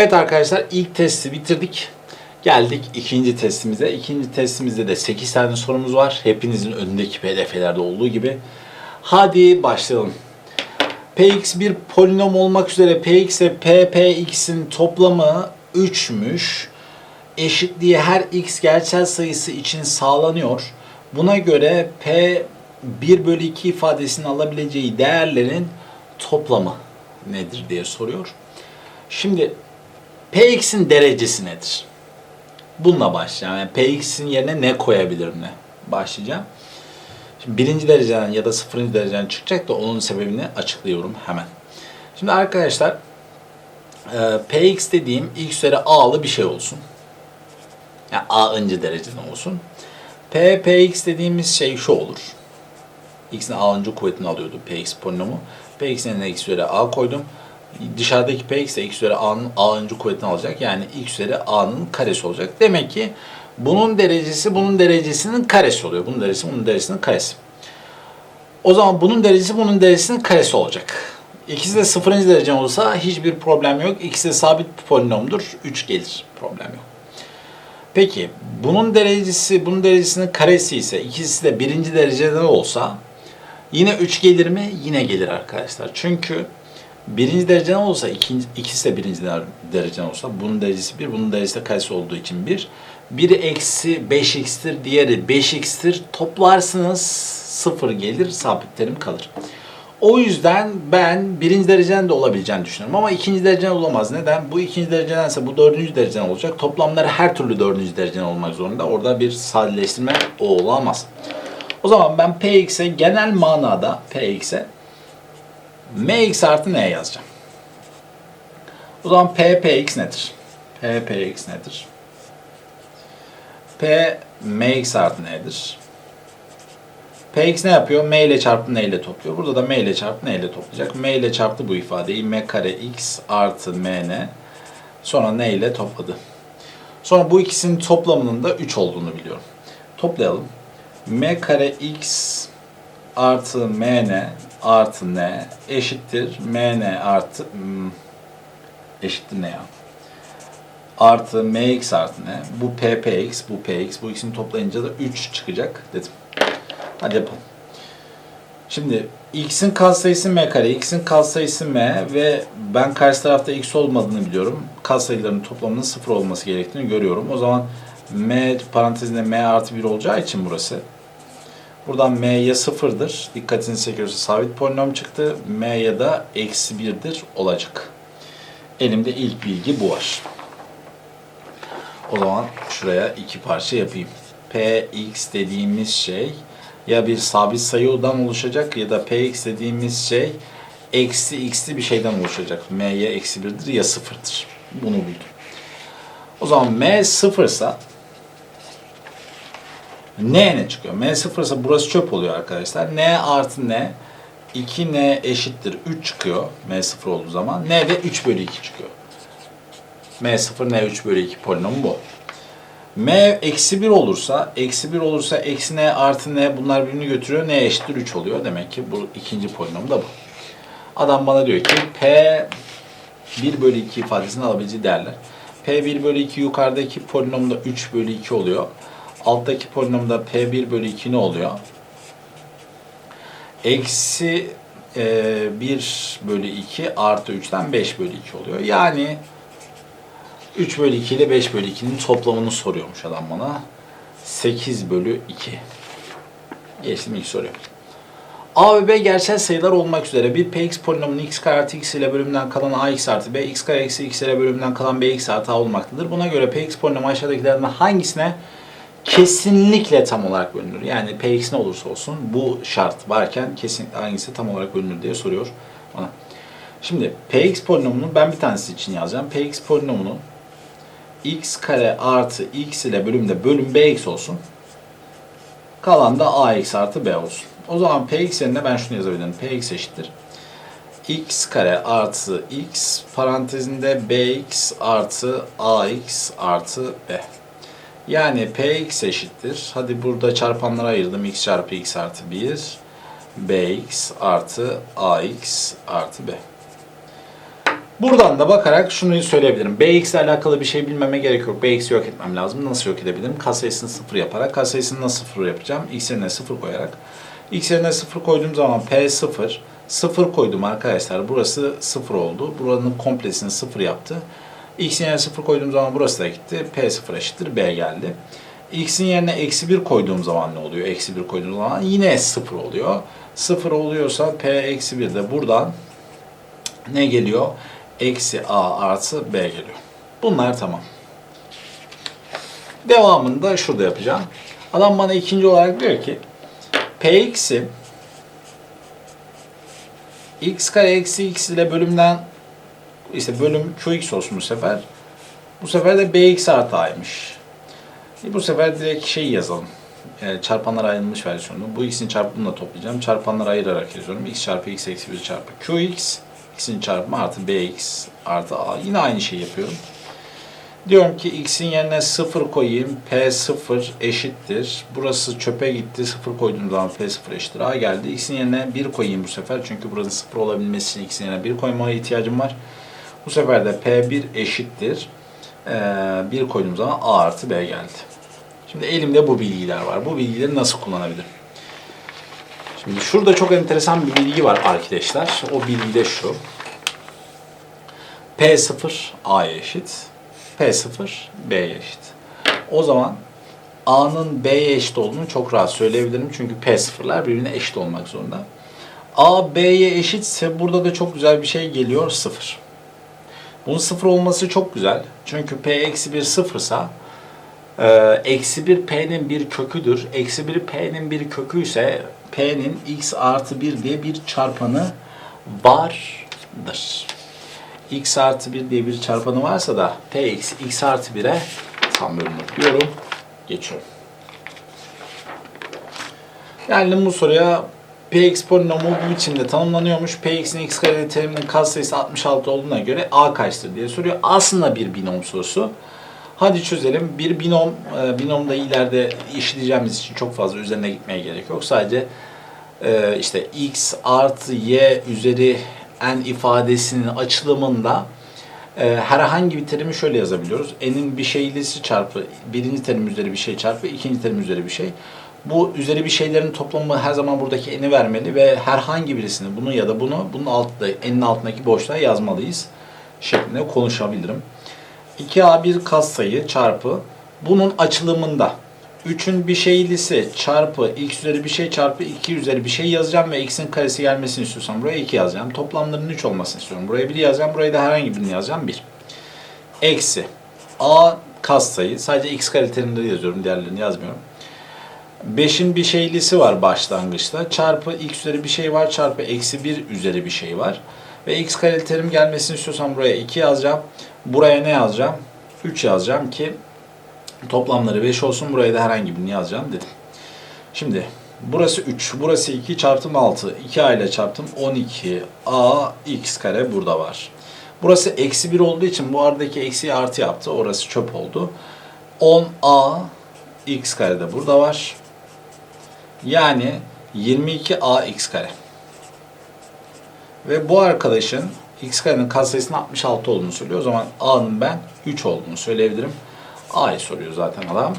Evet arkadaşlar ilk testi bitirdik. Geldik ikinci testimize. İkinci testimizde de 8 tane sorumuz var. Hepinizin önündeki pdf'lerde olduğu gibi. Hadi başlayalım. Px bir polinom olmak üzere Px ile Ppx'in toplamı 3'müş. Eşitliği her x gerçel sayısı için sağlanıyor. Buna göre P 1 bölü 2 ifadesinin alabileceği değerlerin toplamı nedir diye soruyor. Şimdi Px'in derecesi nedir? Bununla başlayacağım. Yani Px'in yerine ne koyabilirim ne? Başlayacağım. Şimdi birinci dereceden ya da sıfırıncı dereceden çıkacak da onun sebebini açıklıyorum hemen. Şimdi arkadaşlar e, Px dediğim x üzeri a'lı bir şey olsun. Yani a'ıncı dereceden olsun. P, Px dediğimiz şey şu olur. x'in a'ıncı kuvvetini alıyordu Px polinomu. Px'in x üzeri a koydum. Dışarıdaki Px de x üzeri a'nın a'ıncı kuvvetini alacak. Yani x üzeri a'nın karesi olacak. Demek ki bunun derecesi bunun derecesinin karesi oluyor. Bunun derecesi bunun derecesinin karesi. O zaman bunun derecesi bunun derecesinin karesi olacak. İkisi de sıfırıncı derece olursa hiçbir problem yok. İkisi de sabit polinomdur. 3 gelir. Problem yok. Peki bunun derecesi bunun derecesinin karesi ise ikisi de birinci dereceden olsa yine 3 gelir mi? Yine gelir arkadaşlar. Çünkü birinci dereceden olsa ikinci, ikisi de birinci der- dereceden olsa bunun derecesi 1, bunun derecesi de karesi olduğu için 1. Biri eksi 5x'tir, diğeri 5x'tir. Toplarsınız 0 gelir, sabit terim kalır. O yüzden ben birinci dereceden de olabileceğini düşünüyorum. Ama ikinci dereceden olamaz. Neden? Bu ikinci derecedense bu dördüncü dereceden olacak. Toplamları her türlü dördüncü dereceden olmak zorunda. Orada bir sadeleştirme olamaz. O zaman ben Px'e genel manada Px'e Mx artı n yazacağım. O zaman Ppx nedir? Ppx nedir? P Mx artı n'dir. Px ne yapıyor? M ile çarptı n ile topluyor. Burada da m ile çarptı n ile toplayacak. m ile çarptı bu ifadeyi. m kare x artı mn. Sonra n ile topladı. Sonra bu ikisinin toplamının da 3 olduğunu biliyorum. Toplayalım. m kare x artı mn artı n eşittir mn artı hmm, eşittir ne ya? Artı mx artı n. Bu ppx, bu px. Bu ikisini toplayınca da 3 çıkacak dedim. Hadi yapalım. Şimdi x'in katsayısı m kare, x'in katsayısı m ve ben karşı tarafta x olmadığını biliyorum. Katsayıların toplamının sıfır olması gerektiğini görüyorum. O zaman m parantezinde m artı 1 olacağı için burası. Buradan m ya sıfırdır. Dikkatinizi çekiyorsa sabit polinom çıktı. m ya da eksi 1'dir olacak. Elimde ilk bilgi bu var. O zaman şuraya iki parça yapayım. Px dediğimiz şey ya bir sabit sayıdan oluşacak ya da Px dediğimiz şey eksi x'li bir şeyden oluşacak. m ya eksi 1'dir ya sıfırdır. Bunu buldum. O zaman m sıfırsa n ne çıkıyor? m sıfırsa burası çöp oluyor arkadaşlar. n artı n 2n eşittir 3 çıkıyor. m sıfır olduğu zaman. n de 3 bölü 2 çıkıyor. m0 n 3 bölü 2 polinomu bu. m eksi 1 olursa, eksi 1 olursa eksi n artı n bunlar birbirini götürüyor. n eşittir 3 oluyor. Demek ki bu ikinci polinom da bu. Adam bana diyor ki p 1 bölü 2 ifadesini alabileceği değerler. p 1 bölü 2 yukarıdaki polinomda 3 bölü 2 oluyor. Alttaki polinomda p 1 bölü 2 ne oluyor? Eksi e, 1 bölü 2 artı 3'ten 5 bölü 2 oluyor. Yani 3 bölü 2 ile 5 bölü 2'nin toplamını soruyormuş adam bana. 8 bölü 2. Geçtim ilk soruya. A ve B gerçel sayılar olmak üzere bir px polinomunun x kare artı x ile bölümünden kalan ax artı b, x kare eksi x ile bölümünden kalan bx artı a olmaktadır. Buna göre px polinomu aşağıdakilerden hangisine kesinlikle tam olarak bölünür? Yani px ne olursa olsun bu şart varken kesinlikle hangisi tam olarak bölünür diye soruyor bana. Şimdi px polinomunu ben bir tanesi için yazacağım. px polinomunu x kare artı x ile bölümde bölüm bx olsun. Kalan da ax artı b olsun. O zaman px yerine ben şunu yazabilirim. px eşittir. x kare artı x parantezinde bx artı ax artı b. Yani px eşittir. Hadi burada çarpanlara ayırdım. x çarpı x artı 1. bx artı ax artı b. Buradan da bakarak şunu söyleyebilirim. Bx ile alakalı bir şey bilmeme gerek yok. Bx'i yok etmem lazım. Nasıl yok edebilirim? Katsayısını sıfır yaparak. Katsayısını nasıl sıfır yapacağım? X yerine sıfır koyarak. X yerine sıfır koyduğum zaman P sıfır. Sıfır koydum arkadaşlar. Burası sıfır oldu. Buranın komplesini sıfır yaptı. X'in yerine sıfır koyduğum zaman burası da gitti. P sıfır eşittir B geldi. X'in yerine eksi 1 koyduğum zaman ne oluyor? Eksi 1 koyduğum zaman yine 0 oluyor. 0 oluyorsa P eksi 1 de buradan ne geliyor? Eksi A artı B geliyor. Bunlar tamam. Devamını da şurada yapacağım. Adam bana ikinci olarak diyor ki Px'i x kare eksi x ile bölümden işte bölüm qx olsun bu sefer. Bu sefer de bx artı a'ymış. E bu sefer direkt şey yazalım. Yani çarpanlara ayrılmış versiyonu. Bu x'in çarpımını da toplayacağım. Çarpanlara ayırarak yazıyorum. x çarpı x eksi 1 çarpı qx. x'in çarpımı artı bx artı a. Yine aynı şeyi yapıyorum. Diyorum ki x'in yerine 0 koyayım. p 0 eşittir. Burası çöpe gitti. 0 koyduğum zaman p 0 eşittir. a geldi. x'in yerine 1 koyayım bu sefer. Çünkü buranın 0 olabilmesi için x'in yerine 1 koymaya ihtiyacım var. Bu sefer de p1 eşittir. Ee, 1 koyduğum zaman a artı b geldi. Şimdi elimde bu bilgiler var. Bu bilgileri nasıl kullanabilirim? Şimdi şurada çok enteresan bir bilgi var arkadaşlar. O bilgi de şu. P0 A'ya eşit. P0 B'ye eşit. O zaman A'nın B'ye eşit olduğunu çok rahat söyleyebilirim. Çünkü P0'lar birbirine eşit olmak zorunda. A B'ye eşitse burada da çok güzel bir şey geliyor 0. Bunun 0 olması çok güzel. Çünkü P eksi 1 sıfırsa ee, eksi 1 p'nin bir köküdür. Eksi 1 p'nin bir kökü ise p'nin x artı 1 diye bir çarpanı vardır. x artı 1 diye bir çarpanı varsa da p eksi x artı 1'e tam bölünür diyorum. Geçiyorum. Geldim bu soruya. Px polinomu bu biçimde tanımlanıyormuş. Px'in x kare teriminin katsayısı 66 olduğuna göre a kaçtır diye soruyor. Aslında bir binom sorusu. Hadi çözelim. Bir binom, e, binomda ileride işleyeceğimiz için çok fazla üzerine gitmeye gerek yok. Sadece e, işte x artı y üzeri n ifadesinin açılımında e, herhangi bir terimi şöyle yazabiliyoruz. n'in bir şeylisi çarpı birinci terim üzeri bir şey çarpı ikinci terim üzeri bir şey. Bu üzeri bir şeylerin toplamı her zaman buradaki n'i vermeli ve herhangi birisini bunu ya da bunu bunun altında n'in altındaki boşluğa yazmalıyız şeklinde konuşabilirim. 2A bir katsayı çarpı bunun açılımında 3'ün bir şeylisi çarpı x üzeri bir şey çarpı 2 üzeri bir şey yazacağım ve x'in karesi gelmesini istiyorsam buraya 2 yazacağım. Toplamlarının 3 olmasını istiyorum. Buraya 1 yazacağım. Buraya da herhangi birini yazacağım. 1. Eksi a katsayı. Sadece x kare terimleri yazıyorum. Diğerlerini yazmıyorum. 5'in bir şeylisi var başlangıçta. Çarpı x üzeri bir şey var. Çarpı eksi 1 üzeri bir şey var. Ve x kare terim gelmesini istiyorsam buraya 2 yazacağım. Buraya ne yazacağım? 3 yazacağım ki toplamları 5 olsun. Buraya da herhangi birini yazacağım dedim. Şimdi burası 3, burası 2 çarptım 6. 2a ile çarptım 12 a x kare burada var. Burası eksi 1 olduğu için bu aradaki eksiyi artı yaptı. Orası çöp oldu. 10a x kare de burada var. Yani 22a x kare. Ve bu arkadaşın x karenin katsayısının 66 olduğunu söylüyor. O zaman a'nın ben 3 olduğunu söyleyebilirim. a'yı soruyor zaten adam.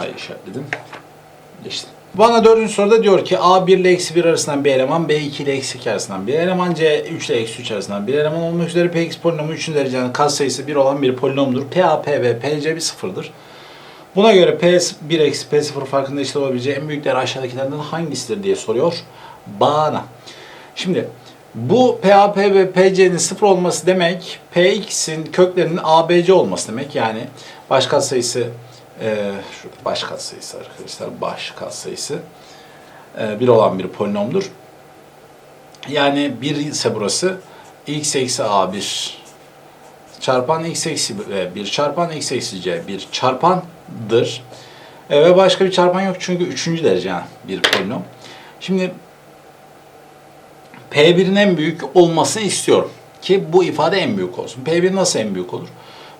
a'yı işaretledim. Geçtim. Bana dördüncü soruda diyor ki A 1 ile eksi 1 arasından bir eleman, B 2 ile eksi 2 arasından bir eleman, C 3 ile eksi 3 arasından bir eleman olmak üzere Px polinomu 3'ün derecenin katsayısı 1 olan bir polinomdur. PA, P ve PC bir sıfırdır. Buna göre P1 eksi P0 farkında eşit olabileceği en büyük değer aşağıdakilerden hangisidir diye soruyor bana. Şimdi bu PAP ve PC'nin sıfır olması demek PX'in köklerinin ABC olması demek. Yani baş katsayısı e, baş katsayısı arkadaşlar baş katsayısı e, bir olan bir polinomdur. Yani 1 ise burası x eksi a1 çarpan x eksi 1 çarpan x eksi c bir çarpandır. E, ve başka bir çarpan yok çünkü üçüncü derece bir polinom. Şimdi P1'in en büyük olmasını istiyorum. Ki bu ifade en büyük olsun. P1 nasıl en büyük olur?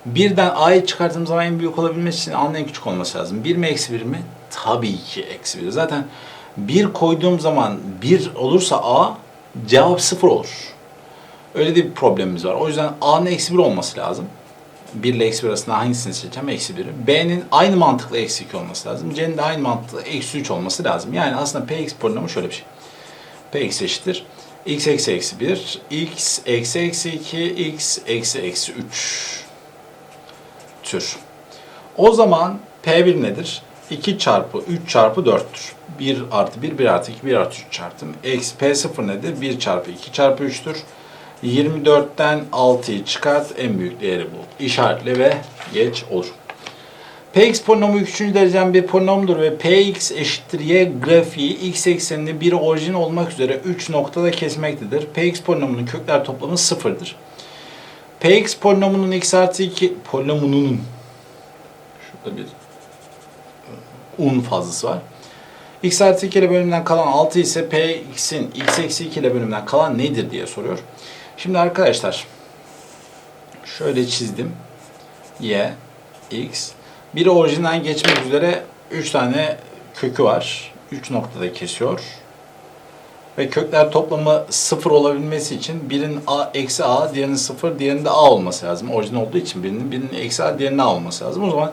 Birden A'yı çıkarttığım zaman en büyük olabilmesi için A'nın en küçük olması lazım. 1 mi eksi 1 mi? Tabii ki eksi 1. Zaten 1 koyduğum zaman 1 olursa A cevap 0 olur. Öyle de bir problemimiz var. O yüzden a'nın eksi 1 olması lazım. 1 ile eksi 1 arasında hangisini seçeceğim? Eksi 1'i. B'nin aynı mantıkla eksi 2 olması lazım. C'nin de aynı mantıkla eksi 3 olması lazım. Yani aslında px polinomu şöyle bir şey. px eşittir. x eksi eksi 1, x eksi eksi 2, x eksi eksi 3 tür. O zaman P1 nedir? 2 çarpı 3 çarpı 4'tür. 1 artı 1, 1 artı 2, 1 artı 3 çarptım. Eksi P0 nedir? 1 çarpı 2 çarpı 3'tür. 24'ten 6'yı çıkart, en büyük değeri bul. İşaretle ve geç olur. Px polinomu 3. dereceden bir polinomdur ve Px eşittir y grafiği x ekseninde bir orijin olmak üzere 3 noktada kesmektedir. Px polinomunun kökler toplamı sıfırdır. Px polinomunun x artı 2 polinomunun şurada bir un fazlası var. x artı 2 ile bölümden kalan 6 ise px'in x eksi 2 ile bölümden kalan nedir diye soruyor. Şimdi arkadaşlar şöyle çizdim. y, x. Biri orijinden geçmek üzere 3 tane kökü var. 3 noktada kesiyor. Ve kökler toplamı 0 olabilmesi için birinin a, eksi a, diğerinin 0, diğerinin de a olması lazım. Orijin olduğu için birinin, birinin eksi a, diğerinin a olması lazım. O zaman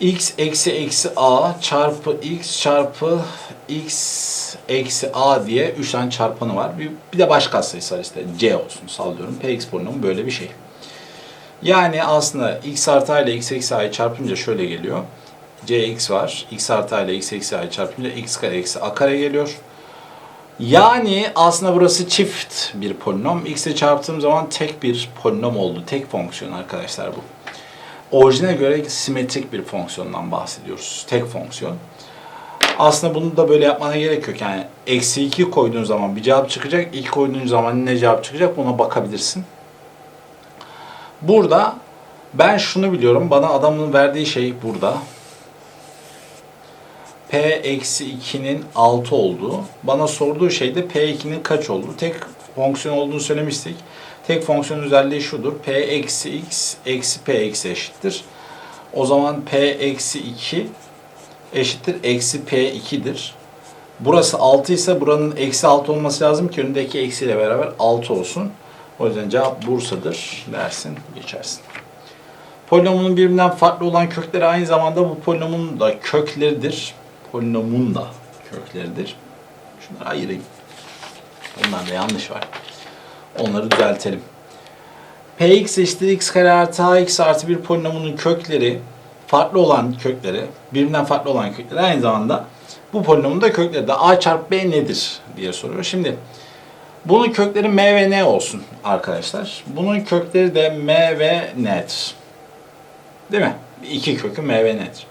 x eksi eksi a çarpı x çarpı x eksi a diye 3 tane çarpanı var. Bir, bir de baş katsayısı var işte c olsun sallıyorum. px polinomu böyle bir şey. Yani aslında x artı a ile x eksi a'yı çarpınca şöyle geliyor. cx var. x artı a ile x eksi a'yı çarpınca x kare eksi a kare geliyor. Yani aslında burası çift bir polinom. x ile çarptığım zaman tek bir polinom oldu. Tek fonksiyon arkadaşlar bu. Orijine göre simetrik bir fonksiyondan bahsediyoruz. Tek fonksiyon. Aslında bunu da böyle yapmana gerek yok. Yani eksi 2 koyduğun zaman bir cevap çıkacak. 2 koyduğun zaman ne cevap çıkacak buna bakabilirsin. Burada ben şunu biliyorum. Bana adamın verdiği şey burada. P eksi 2'nin 6 olduğu. Bana sorduğu şey de P2'nin kaç olduğu. Tek fonksiyon olduğunu söylemiştik. Tek fonksiyon özelliği şudur. P eksi x eksi P eksi eşittir. O zaman P eksi 2 eşittir. Eksi P2'dir. Burası 6 ise buranın eksi 6 olması lazım ki önündeki eksiyle beraber 6 olsun. O yüzden cevap Bursa'dır dersin, geçersin. Polinomunun birbirinden farklı olan kökleri aynı zamanda bu polinomun da kökleridir. Polinomun da kökleridir. Şunları ayırayım. Bunlarda yanlış var. Onları düzeltelim. Px eşittir x kare artı ax artı bir polinomunun kökleri farklı olan kökleri, birbirinden farklı olan kökleri aynı zamanda bu polinomun da kökleri de a çarpı b nedir diye soruyor. Şimdi bunun kökleri m ve n olsun arkadaşlar. Bunun kökleri de m ve n'dir. Değil mi? İki kökü m ve n'dir.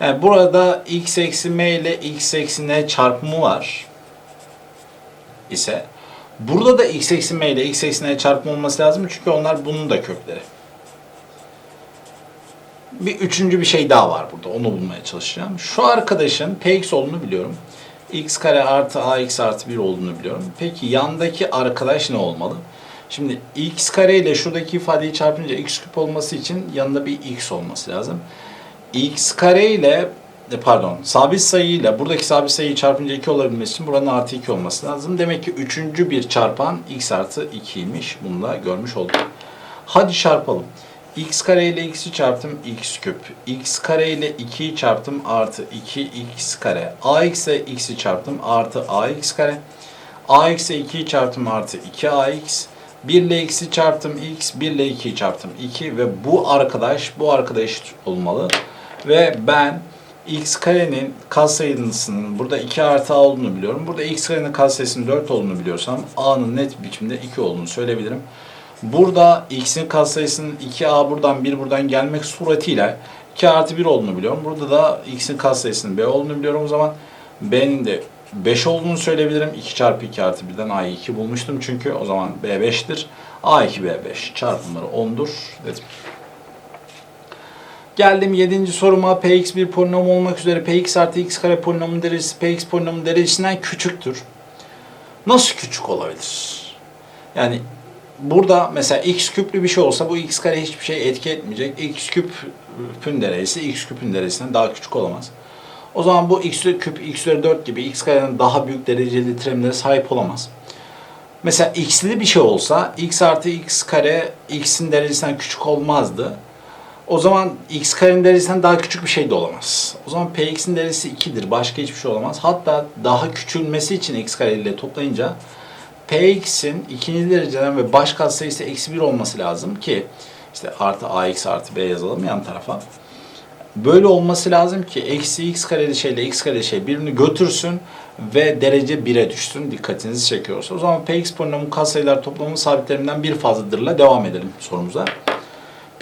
Yani burada x eksi m ile x eksi n çarpımı var ise burada da x eksi m ile x eksi n çarpımı olması lazım çünkü onlar bunun da kökleri. Bir üçüncü bir şey daha var burada. Onu bulmaya çalışacağım. Şu arkadaşın px olduğunu biliyorum. x kare artı ax artı 1 olduğunu biliyorum. Peki yandaki arkadaş ne olmalı? Şimdi x kare ile şuradaki ifadeyi çarpınca x küp olması için yanında bir x olması lazım. x kare ile e, pardon sabit sayıyla buradaki sabit sayıyı çarpınca 2 olabilmesi için buranın artı 2 olması lazım. Demek ki üçüncü bir çarpan x artı 2'ymiş. Bunu da görmüş olduk. Hadi çarpalım. x kare ile x'i çarptım x küp. x kare ile 2'yi çarptım artı 2x kare. ax ile x'i çarptım artı ax kare. ax ile 2'yi çarptım artı 2ax. 1 ile x'i çarptım x, 1 ile 2'yi çarptım 2 ve bu arkadaş bu arkadaş olmalı. Ve ben x karenin katsayısının burada 2 artı a olduğunu biliyorum. Burada x karenin katsayısının 4 olduğunu biliyorsam a'nın net biçimde 2 olduğunu söyleyebilirim. Burada x'in katsayısının 2a buradan 1 buradan gelmek suretiyle 2 artı 1 olduğunu biliyorum. Burada da x'in katsayısının b olduğunu biliyorum. O zaman b'nin de 5 olduğunu söyleyebilirim. 2 çarpı 2 artı 1'den a'yı 2 bulmuştum çünkü o zaman b 5'tir. a2 b5 çarpımları 10'dur dedim. Geldim 7. soruma. Px bir polinom olmak üzere Px artı x kare polinomun derecesi Px polinomun derecesinden küçüktür. Nasıl küçük olabilir? Yani burada mesela x küplü bir şey olsa bu x kare hiçbir şey etki etmeyecek. x küpün derecesi x küpün derecesinden daha küçük olamaz. O zaman bu x küp x üzeri 4 gibi x karenin daha büyük dereceli terimlere sahip olamaz. Mesela x'li bir şey olsa x artı x kare x'in derecesinden küçük olmazdı. O zaman x karenin derecesinden daha küçük bir şey de olamaz. O zaman px'in derecesi 2'dir. Başka hiçbir şey olamaz. Hatta daha küçülmesi için x kare ile toplayınca px'in ikinci dereceden ve baş katsayısı eksi 1 olması lazım ki işte artı ax artı b yazalım yan tarafa. Böyle olması lazım ki eksi x kareli şeyle x kareli şey birbirini götürsün ve derece 1'e düşsün. Dikkatinizi çekiyorsa. O zaman px polinomun katsayılar toplamı sabitlerinden bir fazladırla devam edelim sorumuza.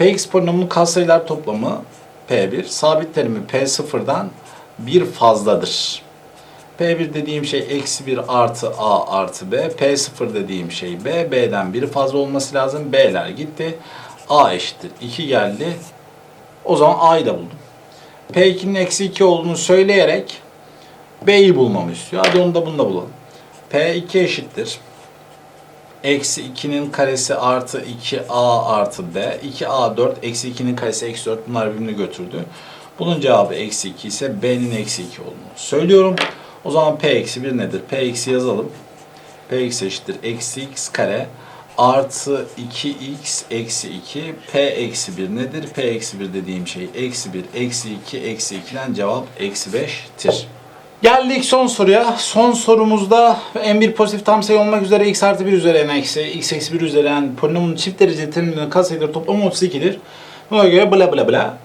Px polinomunun katsayılar toplamı P1, sabit terimi P0'dan bir fazladır. P1 dediğim şey eksi 1 artı A artı B. P0 dediğim şey B. B'den biri fazla olması lazım. B'ler gitti. A eşittir 2 geldi. O zaman A'yı da buldum. P2'nin eksi 2 olduğunu söyleyerek B'yi bulmamı istiyor. Hadi onu da bunu da bulalım. P2 eşittir. Eksi 2'nin karesi artı 2A artı B. 2A 4. Eksi 2'nin karesi eksi 4. Bunlar birbirini götürdü. Bunun cevabı eksi 2 ise B'nin eksi 2 olduğunu söylüyorum. O zaman P eksi 1 nedir? P eksi yazalım. P eksi eşittir. Eksi x kare artı 2x eksi 2 p eksi 1 nedir? p eksi 1 dediğim şey eksi 1 eksi 2 eksi 2'den cevap eksi 5'tir. Geldik son soruya. Son sorumuzda n1 pozitif tam sayı olmak üzere x artı 1 üzeri n eksi x eksi 1 üzeri n polinomun çift dereceli terimlerinin katsayıları toplamı 32'dir. Buna göre bla bla bla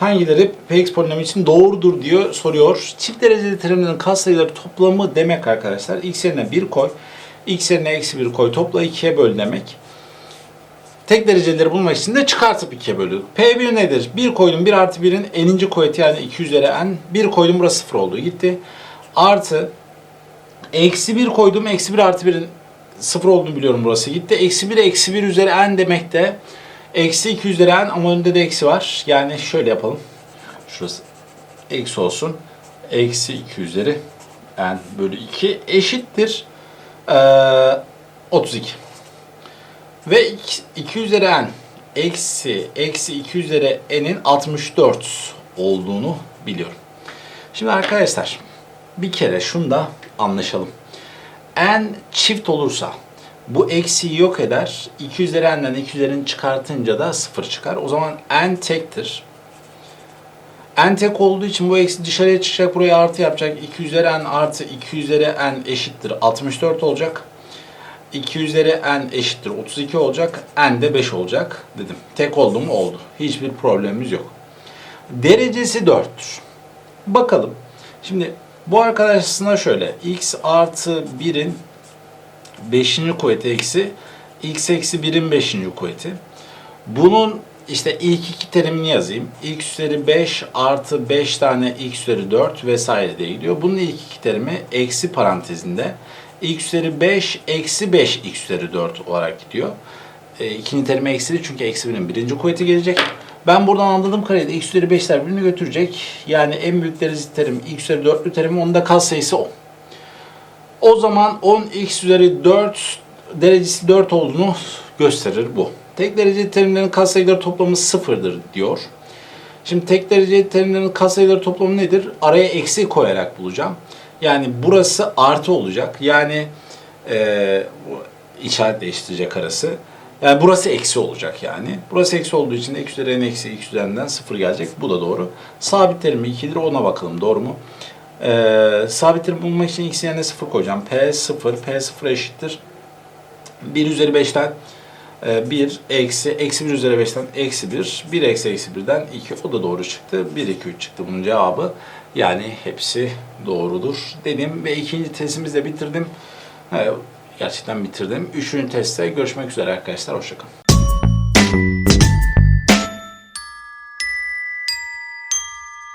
hangileri px polinomu için doğrudur diyor soruyor. Çift dereceli terimlerin katsayıları toplamı demek arkadaşlar. x yerine 1 koy. x yerine eksi 1 koy. Topla 2'ye böl demek. Tek dereceleri bulmak için de çıkartıp 2'ye bölüyoruz. P1 nedir? 1 koydum 1 artı 1'in eninci kuvveti yani 2 üzeri n. 1 koydum burası 0 oldu gitti. Artı eksi 1 koydum eksi 1 artı 1'in 0 olduğunu biliyorum burası gitti. Eksi 1 eksi 1 üzeri n demek de eksi 2 üzeri n ama önünde de eksi var. Yani şöyle yapalım. Şurası eksi olsun. Eksi 2 üzeri n bölü 2 eşittir. Ee, 32. Ve 2 üzeri n eksi eksi 2 üzeri n'in 64 olduğunu biliyorum. Şimdi arkadaşlar bir kere şunu da anlaşalım. n çift olursa bu eksiyi yok eder. 2 üzeri n'den 2 üzerini çıkartınca da 0 çıkar. O zaman n tektir. n tek olduğu için bu eksi dışarıya çıkacak. Buraya artı yapacak. 2 üzeri n artı 2 üzeri n eşittir. 64 olacak. 2 üzeri n eşittir 32 olacak. n de 5 olacak dedim. Tek oldu mu oldu. Hiçbir problemimiz yok. Derecesi 4'tür. Bakalım. Şimdi bu arkadaşına şöyle. x artı 1'in 5. kuvveti eksi x eksi 1'in 5. kuvveti. Bunun işte ilk iki terimini yazayım. x üzeri 5 artı 5 tane x üzeri 4 vesaire diye gidiyor. Bunun ilk iki terimi eksi parantezinde x üzeri 5 eksi 5 x üzeri 4 olarak gidiyor. E, ikinci terimi eksili çünkü eksi 1'in birinci kuvveti gelecek. Ben buradan anladığım kadarıyla x üzeri 5'ler birbirini götürecek. Yani en büyük dereceli terim x üzeri 4'lü terim onun da katsayısı 10. O zaman 10x üzeri 4 derecesi 4 olduğunu gösterir bu. Tek dereceli terimlerin katsayıları toplamı sıfırdır diyor. Şimdi tek dereceli terimlerin katsayıları toplamı nedir? Araya eksi koyarak bulacağım. Yani burası artı olacak. Yani e, işaret değiştirecek arası. Yani burası eksi olacak yani. Burası eksi olduğu için x üzeri n eksi x üzerinden sıfır gelecek. Bu da doğru. Sabit terimi 2'dir. Ona bakalım. Doğru mu? Ee, sabit terim bulmak için x yerine 0 koyacağım. P0, P0 eşittir. 1 üzeri 5'ten 1 eksi, eksi 1 üzeri 5'ten eksi 1. 1 eksi eksi 1'den 2. O da doğru çıktı. 1, 2, 3 çıktı bunun cevabı. Yani hepsi doğrudur dedim. Ve ikinci testimizi de bitirdim. Gerçekten bitirdim. Üçüncü testte görüşmek üzere arkadaşlar. Hoşçakalın.